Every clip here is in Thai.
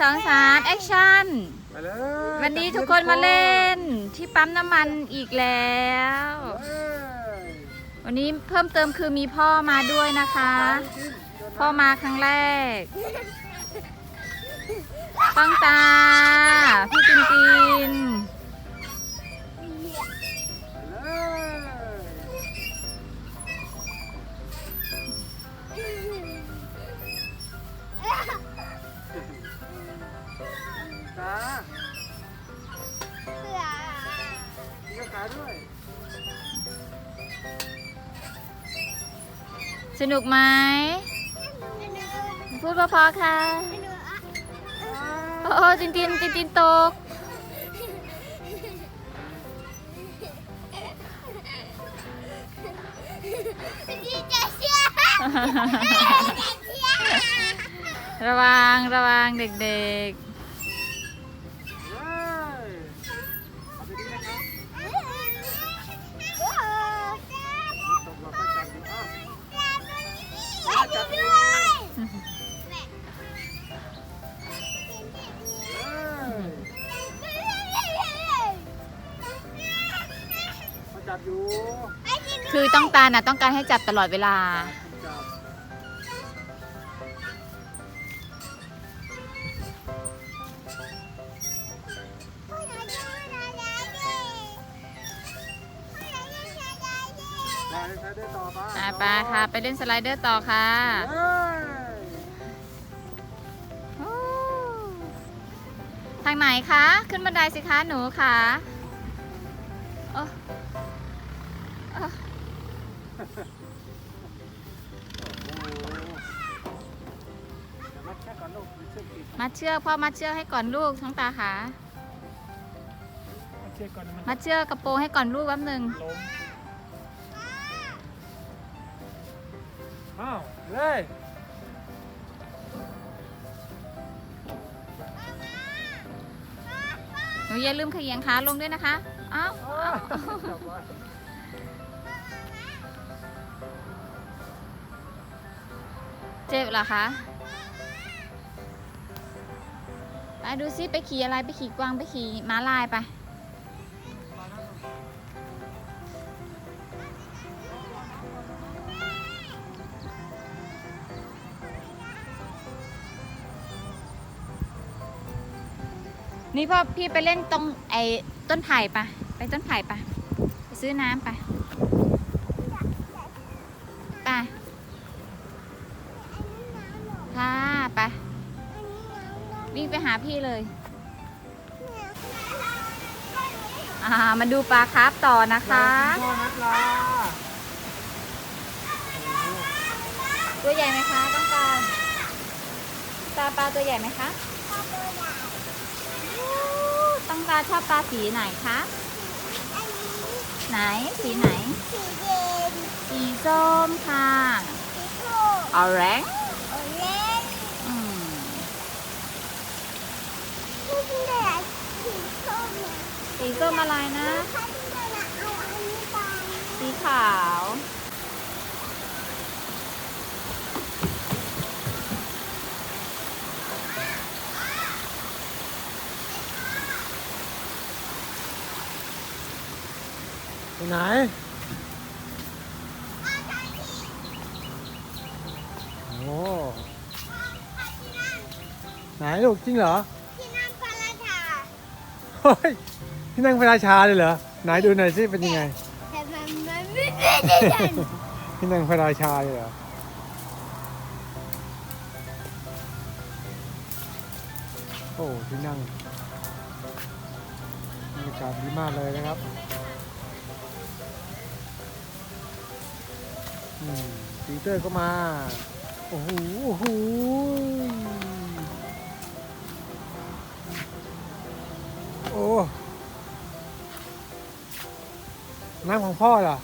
สองสามแอคชั่นไปเลยวันนี้ทุกคนมาเล่นที่ปั๊มน้ำมันอีกแล้วเอ้ยวันนี้เพิ่มเติมคือมีพ่อมาด้วยนะคะ พ่อมาครั้งแรก ปังตา พี่ตินติน ขาด้วย สนุกไหมพูดพอๆค่ะ โอ้โอ้ตินตินตินตินตก ระวัง ระวังเด็กเจับอยู่ๆคือต้องตาน่ะต้องการให้จับตลอดเวลา จับไปใช้ได้ต่อไปอ่าไปค่ะ ไปเล่นสไลเดอร์ต่อค่ะเอ้ยโอ้ทางไหนคะ ขึ้นบันไดสิคะหนูค่ะโอ้ มัดเชือกพ่อมัดเชือกให้ก่อนลูกท้องตาค่ะมัดเชือกก่อนมันมัดเชือกกระโปรงให้ก่อนลูกแป๊บหนึ่งล้มอ้าวเลยหนูอย่าลืมเขยียงขาลงด้วยนะคะเอ้าวอ้าวจับไว้เจ็บเหรอคะ ไปดูซิไปขี่อะไรไปขี่กวางไปขี่ม้าลายไป นี่พ่อพี่ไปเล่นตรงไอ้ต้นไผ่ปะไปต้นไผ่ปะไปซื้อน้ำปะไปค่ะไปวิ่ง ไปหาพี่เลย อ่า มาดูปลาคาร์ฟต่อนะคะพ่อนัดลาตัวใหญ่ไหมคะต้องตาตาปลาตัวใหญ่ไหมคะต้องตาชอบปลาสีไหนคะไหนสีไหน สีส้มค่ะออเรนจ์อืม สีส้มอะไรนะ สีขาว ไปไหน โอ้ ไหนลูกจริงเหรอ เฮ้ยที่นั่งพระราชาเลยเหรอไหนดูหน่อยสิเป็นยังไงที่นั่งพระราชาเลยเหรอโอ้ที่นั่งบรรยากาศดีมากเลยนะครับอืมปีเตอร์ก็มา โอ้โหโอ้โห อ้น้ำของพ่อเหรอ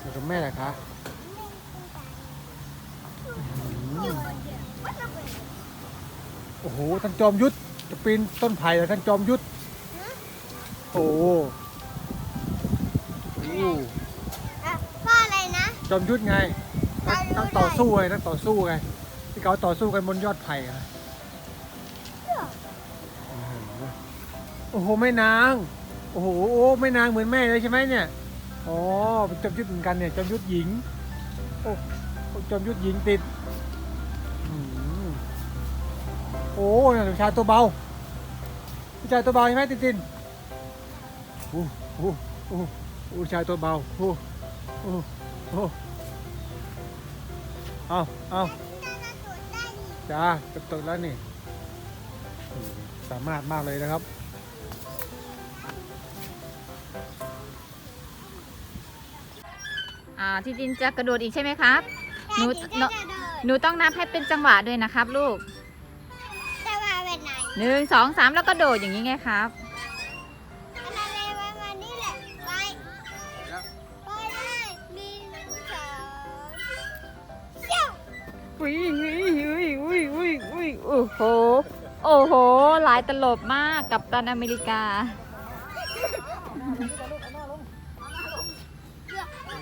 อยู่กับแม่เหรอคะอืมโอ้โหท่านจอมยุทธจะปีนต้นไผ่เหรอท่านจอมยุทธโอ้โหโอ้โหพ่ออะไรนะจอมยุทธไงนักนักต่อสู้ไงนักต่อสู้ไงที่ที่เขาต่อสู้กันบนยอดไผ่อะ โอ้โหแม่นาง โอ้โหโอ้แม่นางเหมือนแม่เลยใช่ไหมเนี่ยอ๋อจอมยุทธเหมือนกันเนี่ยจอมยุทธหญิงโอ้จอมยุทธหญิงติดโอ้เนี่ยชายตัวเบาผู้ชายตัวเบาใช่ไหมตินตินโอ้โหโอ้โหผู้ชายตัวเบาโอ้โอ้โอ้เอาเอาจ้าจะตกแล้วนี่สามารถมากเลยนะครับ อ่าที่จินจะกระโดดอีกใช่ไหมครับ หนู หนูหนูต้องนับให้เป็นจังหวะด้วยนะครับ ลูกจะมาเป็นไหนหนึ่งสองสามแล้วก็โดดอย่างนี้ไงครับอะไรไว้มานี่แหละไปไปเลยหนึ่งสองเชี่ยวอุ้ยอุ้ยอุ้ยอุ้ยอุ้ยอุ้ยโอ้โห โอ้โห หลายตลบมากกับตันอเมริกา